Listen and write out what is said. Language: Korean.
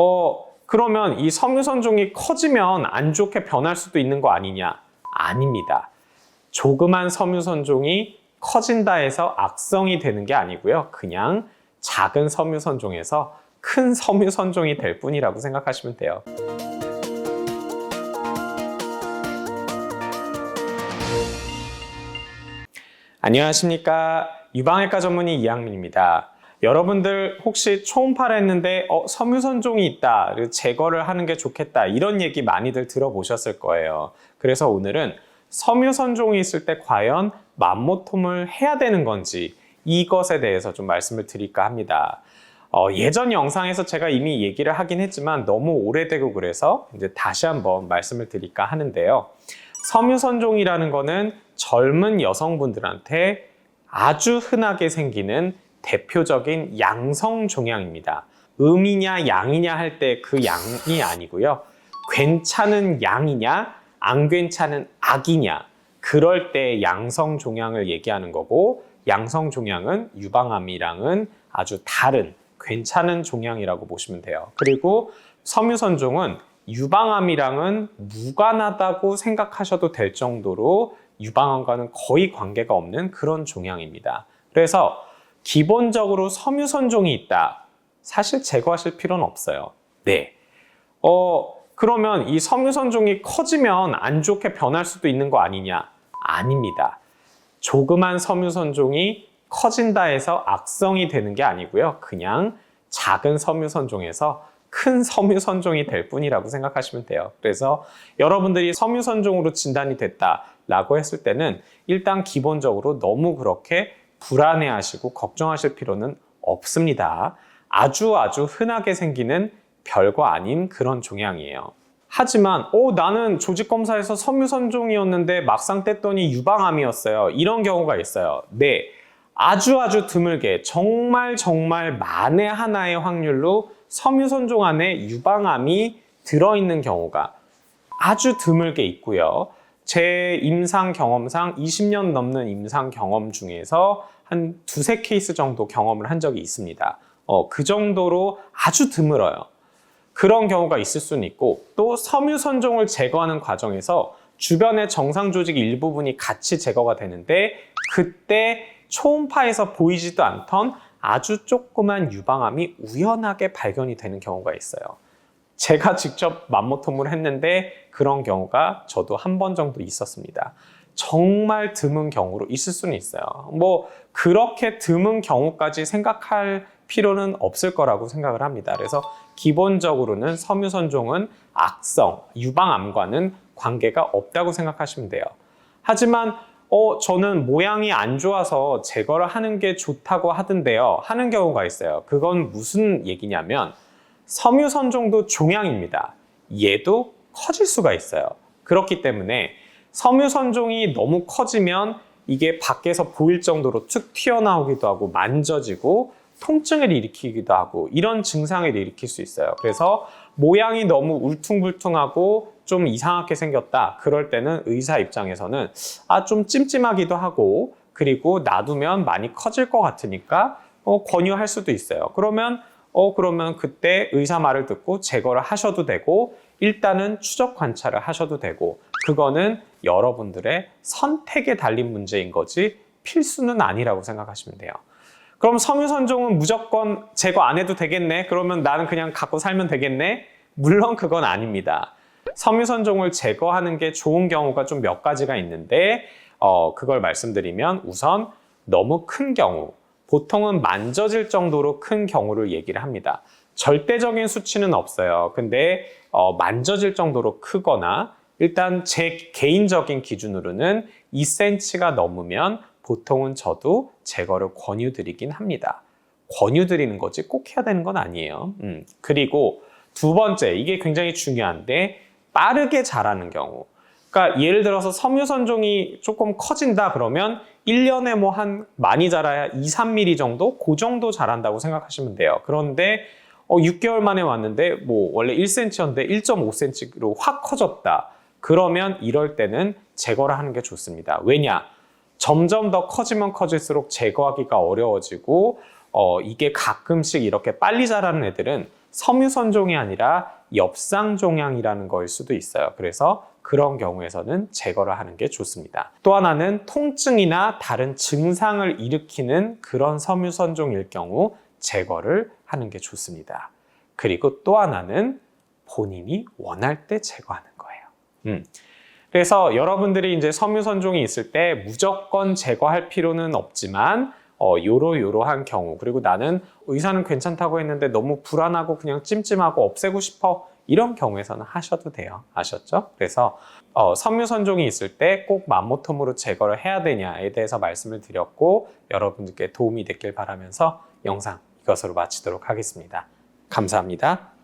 어, 그러면 이 섬유선 종이 커지면 안 좋게 변할 수도 있는 거 아니냐? 아닙니다. 조그만 섬유선 종이 커진다 해서 악성이 되는 게 아니고요. 그냥 작은 섬유선 종에서 큰 섬유선 종이 될 뿐이라고 생각하시면 돼요. 안녕하십니까. 유방외과 전문의 이양민입니다. 여러분들 혹시 초음파를 했는데 어, 섬유선종이 있다, 제거를 하는 게 좋겠다 이런 얘기 많이들 들어보셨을 거예요. 그래서 오늘은 섬유선종이 있을 때 과연 맘모톰을 해야 되는 건지 이것에 대해서 좀 말씀을 드릴까 합니다. 어, 예전 영상에서 제가 이미 얘기를 하긴 했지만 너무 오래되고 그래서 이제 다시 한번 말씀을 드릴까 하는데요. 섬유선종이라는 거는 젊은 여성분들한테 아주 흔하게 생기는 대표적인 양성 종양입니다. 음이냐 양이냐 할 때 그 양이 아니고요. 괜찮은 양이냐 안 괜찮은 악이냐 그럴 때 양성 종양을 얘기하는 거고 양성 종양은 유방암이랑은 아주 다른 괜찮은 종양이라고 보시면 돼요. 그리고 섬유선종은 유방암이랑은 무관하다고 생각하셔도 될 정도로 유방암과는 거의 관계가 없는 그런 종양입니다. 그래서 기본적으로 섬유선종이 있다. 사실 제거하실 필요는 없어요. 네. 어, 그러면 이 섬유선종이 커지면 안 좋게 변할 수도 있는 거 아니냐? 아닙니다. 조그만 섬유선종이 커진다 해서 악성이 되는 게 아니고요. 그냥 작은 섬유선종에서 큰 섬유선종이 될 뿐이라고 생각하시면 돼요. 그래서 여러분들이 섬유선종으로 진단이 됐다라고 했을 때는 일단 기본적으로 너무 그렇게 불안해하시고 걱정하실 필요는 없습니다. 아주 아주 흔하게 생기는 별거 아닌 그런 종양이에요. 하지만 어 나는 조직 검사에서 섬유선종이었는데 막상 뗐더니 유방암이었어요. 이런 경우가 있어요. 네. 아주 아주 드물게 정말 정말 만에 하나의 확률로 섬유선종 안에 유방암이 들어있는 경우가 아주 드물게 있고요. 제 임상 경험상 20년 넘는 임상 경험 중에서 한 두세 케이스 정도 경험을 한 적이 있습니다. 어, 그 정도로 아주 드물어요. 그런 경우가 있을 수는 있고 또 섬유 선종을 제거하는 과정에서 주변의 정상 조직 일부분이 같이 제거가 되는데 그때 초음파에서 보이지도 않던 아주 조그만 유방암이 우연하게 발견이 되는 경우가 있어요. 제가 직접 맘모톰을 했는데 그런 경우가 저도 한 번 정도 있었습니다. 정말 드문 경우로 있을 수는 있어요. 뭐 그렇게 드문 경우까지 생각할 필요는 없을 거라고 생각을 합니다. 그래서 기본적으로는 섬유선종은 악성, 유방암과는 관계가 없다고 생각하시면 돼요. 하지만 어, 저는 모양이 안 좋아서 제거를 하는 게 좋다고 하던데요. 하는 경우가 있어요. 그건 무슨 얘기냐면 섬유선종도 종양입니다. 얘도 커질 수가 있어요. 그렇기 때문에 섬유선종이 너무 커지면 이게 밖에서 보일 정도로 툭 튀어나오기도 하고 만져지고 통증을 일으키기도 하고 이런 증상을 일으킬 수 있어요. 그래서 모양이 너무 울퉁불퉁하고 좀 이상하게 생겼다. 그럴 때는 의사 입장에서는 아, 좀 찜찜하기도 하고 그리고 놔두면 많이 커질 것 같으니까 어, 권유할 수도 있어요. 그러면 어, 그러면 그때 의사 말을 듣고 제거를 하셔도 되고 일단은 추적 관찰을 하셔도 되고 그거는 여러분들의 선택에 달린 문제인 거지 필수는 아니라고 생각하시면 돼요. 그럼 섬유선종은 무조건 제거 안 해도 되겠네? 그러면 나는 그냥 갖고 살면 되겠네? 물론 그건 아닙니다. 섬유선종을 제거하는 게 좋은 경우가 좀 몇 가지가 있는데 어, 그걸 말씀드리면 우선 너무 큰 경우 보통은 만져질 정도로 큰 경우를 얘기를 합니다. 절대적인 수치는 없어요. 근데 어, 만져질 정도로 크거나 일단 제 개인적인 기준으로는 2cm가 넘으면 보통은 저도 제거를 권유드리긴 합니다. 권유드리는 거지 꼭 해야 되는 건 아니에요. 음, 그리고 두 번째, 이게 굉장히 중요한데 빠르게 자라는 경우. 그러니까 예를 들어서 섬유선종이 조금 커진다 그러면 1년에 뭐 한 많이 자라야 2, 3mm 정도? 그 정도 자란다고 생각하시면 돼요. 그런데 어, 6개월 만에 왔는데 뭐 원래 1cm였는데 1.5cm로 확 커졌다. 그러면 이럴 때는 제거를 하는 게 좋습니다. 왜냐? 점점 더 커지면 커질수록 제거하기가 어려워지고 어, 이게 가끔씩 이렇게 빨리 자라는 애들은 섬유선종이 아니라 엽상종양이라는 거일 수도 있어요. 그래서 그런 경우에서는 제거를 하는 게 좋습니다. 또 하나는 통증이나 다른 증상을 일으키는 그런 섬유선종일 경우 제거를 하는 게 좋습니다. 그리고 또 하나는 본인이 원할 때 제거하는 거예요. 음. 그래서 여러분들이 이제 섬유선종이 있을 때 무조건 제거할 필요는 없지만 어, 요러요러한 경우 그리고 나는 의사는 괜찮다고 했는데 너무 불안하고 그냥 찜찜하고 없애고 싶어 이런 경우에서는 하셔도 돼요. 아셨죠? 그래서 어, 섬유선종이 있을 때 꼭 맘모톰으로 제거를 해야 되냐에 대해서 말씀을 드렸고 여러분들께 도움이 됐길 바라면서 영상 이것으로 마치도록 하겠습니다. 감사합니다.